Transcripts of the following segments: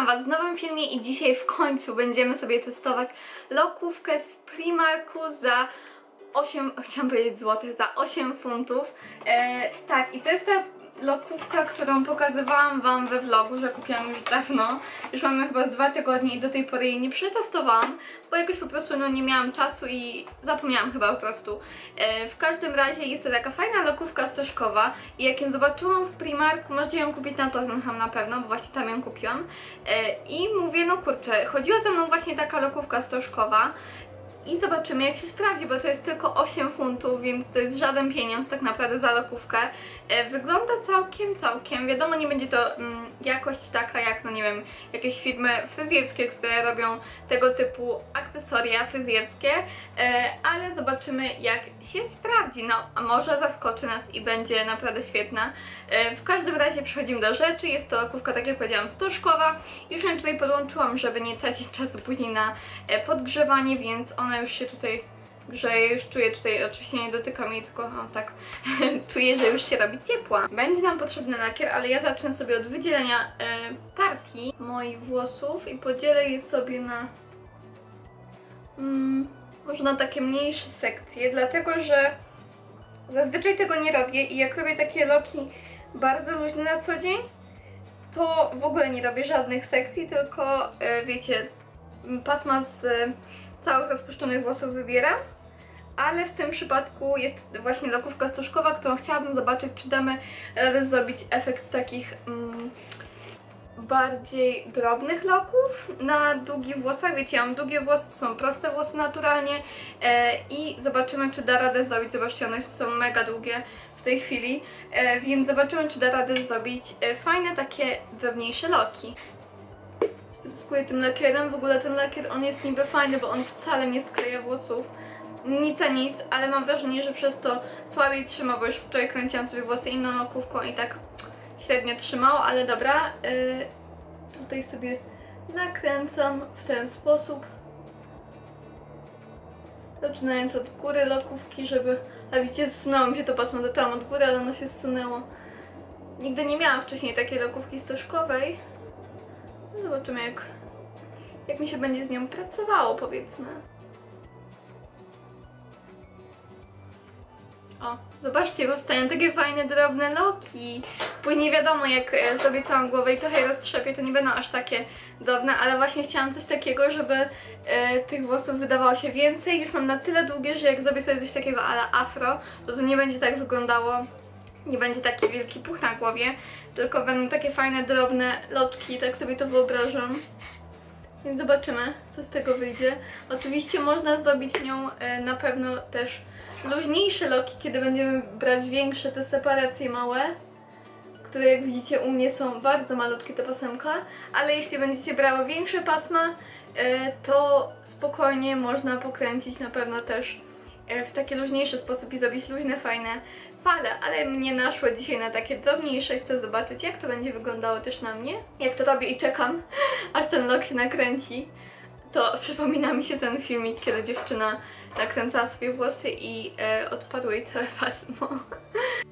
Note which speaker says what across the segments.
Speaker 1: Witam Was w nowym filmie i dzisiaj w końcu będziemy sobie testować lokówkę z Primarku za 8, chciałam powiedzieć złotych, za 8 funtów. E, tak, i to jest ta lokówka, którą pokazywałam Wam we vlogu, że kupiłam już dawno. Już mamy chyba z dwa tygodnie i do tej pory jej nie przetestowałam, bo jakoś po prostu no, nie miałam czasu i zapomniałam chyba po prostu. E, w każdym razie jest to taka fajna lokówka stożkowa i jak ją zobaczyłam w Primarku, możecie ją kupić na Tottenham na pewno, bo właśnie tam ją kupiłam. E, I mówię, no kurczę, chodziła ze mną właśnie taka lokówka stożkowa, i zobaczymy jak się sprawdzi, bo to jest tylko 8 funtów, więc to jest żaden pieniądz tak naprawdę za lokówkę. E, wygląda całkiem, całkiem. Wiadomo, nie będzie to mm, jakość taka jak, no nie wiem, jakieś firmy fryzjerskie, które robią tego typu akcesoria fryzjerskie, e, ale zobaczymy jak się sprawdzi. No, a może zaskoczy nas i będzie naprawdę świetna. E, w każdym razie przechodzimy do rzeczy. Jest to lokówka, tak jak powiedziałam, stożkowa. Już ją tutaj podłączyłam, żeby nie tracić czasu później na e, podgrzewanie, więc ona już się tutaj grzeje, już czuję tutaj, oczywiście nie dotykam jej, tylko o, tak czuję, że już się robi ciepła. Będzie nam potrzebny lakier, ale ja zacznę sobie od wydzielenia e, partii moich włosów i podzielę je sobie na mm, może na takie mniejsze sekcje, dlatego że zazwyczaj tego nie robię i jak robię takie loki bardzo luźne na co dzień, to w ogóle nie robię żadnych sekcji, tylko e, wiecie, pasma z całych rozpuszczonych włosów wybieram, ale w tym przypadku jest właśnie lokówka stożkowa, którą chciałabym zobaczyć, czy damy radę zrobić efekt takich mm, bardziej drobnych loków na długich włosach. Wiecie, ja mam długie włosy, to są proste włosy naturalnie e, i zobaczymy, czy da radę zrobić. Zobaczcie, one są mega długie w tej chwili, e, więc zobaczymy, czy da radę zrobić e, fajne takie drobniejsze loki. Spryckuję tym lakierem, w ogóle ten lakier, on jest niby fajny, bo on wcale nie skleja włosów. Nic a nic, ale mam wrażenie, że przez to słabiej trzyma, bo już wczoraj kręciłam sobie włosy inną lokówką i tak średnio trzymał, ale dobra. Yy, tutaj sobie nakręcam w ten sposób. Zaczynając od góry lokówki, żeby... A widzicie, zsunęło mi się to pasmo, zaczęłam od góry, ale ono się zsunęło. Nigdy nie miałam wcześniej takiej lokówki stożkowej. Zobaczymy jak, jak mi się będzie z nią pracowało, powiedzmy. O, zobaczcie, powstają takie fajne, drobne loki. Później wiadomo, jak e, zrobię całą głowę i trochę roztrzepię, to nie będą aż takie drobne, ale właśnie chciałam coś takiego, żeby e, tych włosów wydawało się więcej. Już mam na tyle długie, że jak zrobię sobie coś takiego ala afro, to to nie będzie tak wyglądało, nie będzie taki wielki puch na głowie, tylko będą takie fajne, drobne lotki, tak sobie to wyobrażam. Więc zobaczymy, co z tego wyjdzie. Oczywiście można zrobić nią e, na pewno też luźniejsze loki, kiedy będziemy brać większe, te separacje małe, które jak widzicie u mnie są bardzo malutkie te pasemka, ale jeśli będziecie brały większe pasma, e, to spokojnie można pokręcić na pewno też w taki luźniejszy sposób i zrobić luźne, fajne fale, ale mnie naszło dzisiaj na takie drobniejsze. Chcę zobaczyć, jak to będzie wyglądało też na mnie. Jak to robię i czekam, aż ten lok się nakręci to przypomina mi się ten filmik, kiedy dziewczyna nakręcała sobie włosy i e, odpadło jej całe pasmo.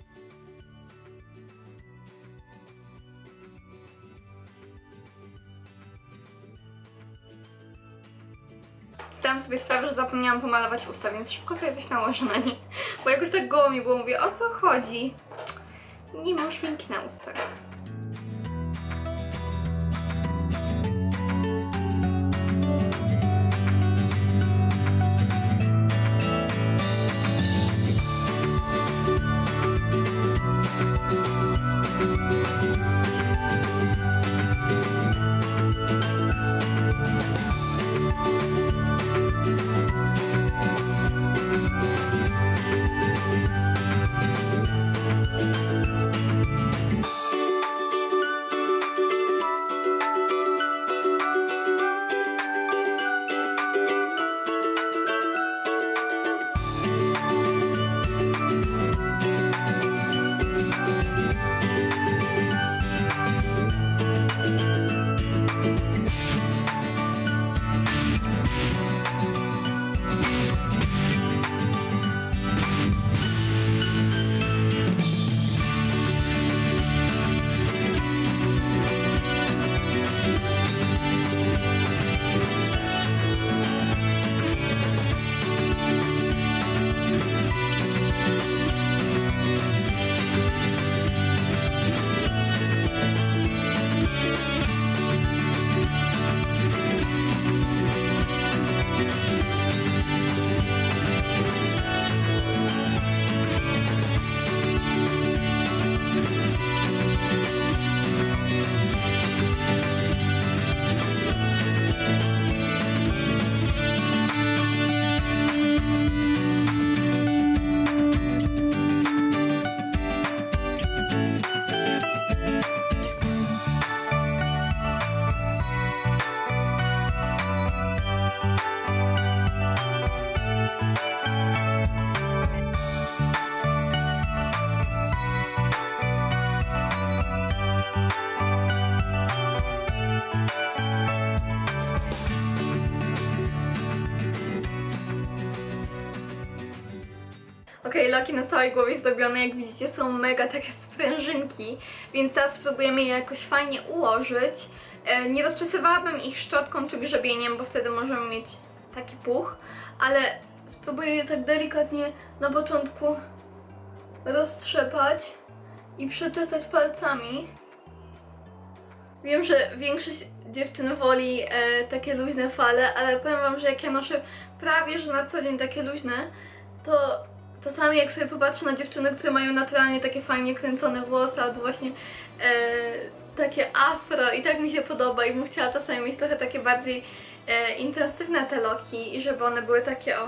Speaker 1: Zdałam sobie sprawę, że zapomniałam pomalować usta, więc szybko sobie coś nałożę na nie. Bo jakoś tak goło mi było, mówię, o co chodzi? Nie mam szminki na ustach. Loki na całej głowie zrobione, jak widzicie, są mega takie sprężynki, więc teraz spróbujemy je jakoś fajnie ułożyć. E, nie rozczesywałabym ich szczotką czy grzebieniem, bo wtedy możemy mieć taki puch, ale spróbuję je tak delikatnie na początku roztrzepać i przeczesać palcami. Wiem, że większość dziewczyn woli e, takie luźne fale, ale powiem wam, że jak ja noszę prawie, że na co dzień takie luźne, to czasami jak sobie popatrzę na dziewczyny, które mają naturalnie takie fajnie kręcone włosy, albo właśnie e, takie afro i tak mi się podoba i bym chciała czasami mieć trochę takie bardziej e, intensywne te loki i żeby one były takie o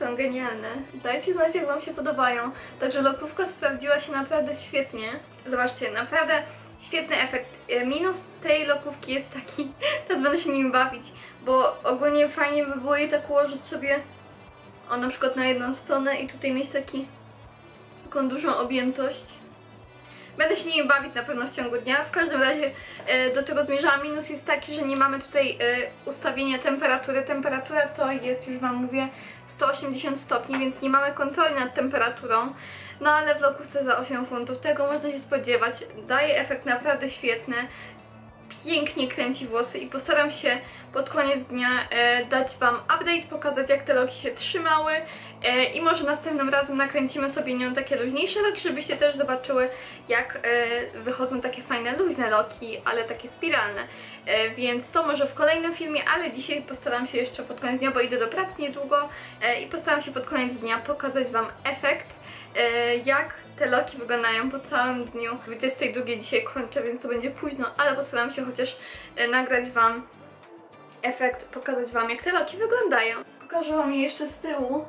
Speaker 1: są genialne. Dajcie znać, jak Wam się podobają. Także lokówka sprawdziła się naprawdę świetnie. Zobaczcie, naprawdę świetny efekt. E, Minus tej lokówki jest taki, teraz będę się nim bawić, bo ogólnie fajnie by było jej tak ułożyć sobie o na przykład na jedną stronę i tutaj mieć taki, taką dużą objętość. Będę się nimi bawić na pewno w ciągu dnia. W każdym razie e, do czego zmierzałam minus jest taki, że nie mamy tutaj e, ustawienia temperatury. Temperatura to jest, już Wam mówię, 180 stopni, więc nie mamy kontroli nad temperaturą. No ale w lokówce za 8 funtów tego można się spodziewać. Daje efekt naprawdę świetny pięknie kręci włosy i postaram się pod koniec dnia e, dać Wam update, pokazać jak te loki się trzymały e, i może następnym razem nakręcimy sobie nią takie luźniejsze loki, żebyście też zobaczyły jak e, wychodzą takie fajne luźne loki, ale takie spiralne. E, więc to może w kolejnym filmie, ale dzisiaj postaram się jeszcze pod koniec dnia, bo idę do pracy niedługo e, i postaram się pod koniec dnia pokazać Wam efekt, e, jak te loki wyglądają po całym dniu. 22 dzisiaj kończę, więc to będzie późno, ale postaram się chociaż e, nagrać Wam efekt, pokazać Wam jak te loki wyglądają. Pokażę Wam je jeszcze z tyłu.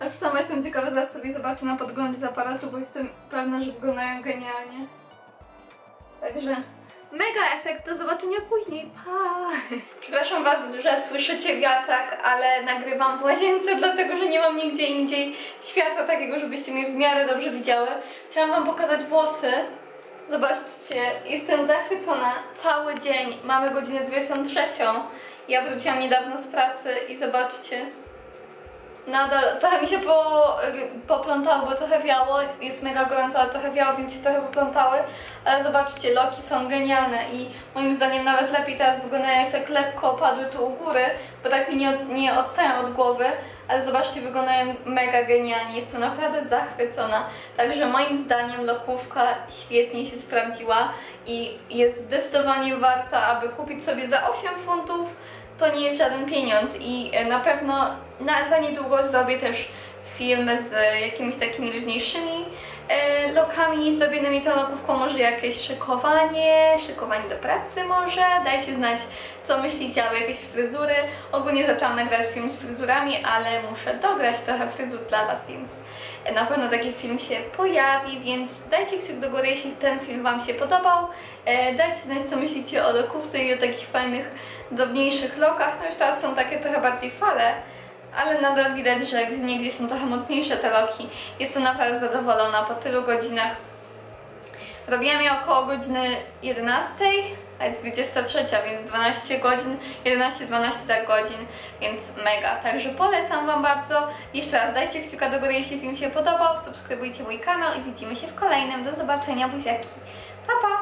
Speaker 1: Aż sama jestem ciekawa, zaraz sobie zobaczę na podglądzie z aparatu, bo jestem pewna, że wyglądają genialnie. Także mega efekt, do zobaczenia później, pa! Przepraszam Was, że słyszycie wiatrak, ale nagrywam w łazience, dlatego że nie mam nigdzie indziej światła takiego, żebyście mnie w miarę dobrze widziały. Chciałam Wam pokazać włosy. Zobaczcie, jestem zachwycona cały dzień. Mamy godzinę 23. Ja wróciłam niedawno z pracy i zobaczcie, nadal trochę mi się po, poplątało, bo trochę wiało, jest mega gorąco, ale trochę wiało, więc się trochę poplątały, ale zobaczcie, loki są genialne i moim zdaniem nawet lepiej teraz wyglądają jak tak lekko opadły tu u góry, bo tak mi nie, nie odstają od głowy, ale zobaczcie, wyglądają mega genialnie, jestem naprawdę zachwycona, także moim zdaniem lokówka świetnie się sprawdziła i jest zdecydowanie warta, aby kupić sobie za 8 funtów, to nie jest żaden pieniądz i e, na pewno na, za niedługo zrobię też film z jakimiś takimi luźniejszymi e, lokami zrobionymi tą lokówką, może jakieś szykowanie, szykowanie do pracy może, dajcie znać co myślicie albo jakieś fryzury. Ogólnie zaczęłam nagrywać film z fryzurami, ale muszę dograć trochę fryzur dla Was, więc na pewno taki film się pojawi, więc dajcie kciuk do góry, jeśli ten film Wam się podobał. E, dajcie znać, co myślicie o lokówce i o takich fajnych, drobniejszych lokach. No już teraz są takie trochę bardziej fale, ale nadal widać, że niegdzie są trochę mocniejsze te loki. Jestem naprawdę zadowolona po tylu godzinach. Robiłam je około godziny 11, a jest 23, więc 12 godzin, 11-12 tak godzin, więc mega. Także polecam Wam bardzo. Jeszcze raz dajcie kciuka do góry, jeśli film się podobał, subskrybujcie mój kanał i widzimy się w kolejnym. Do zobaczenia, buziaki. Pa, pa!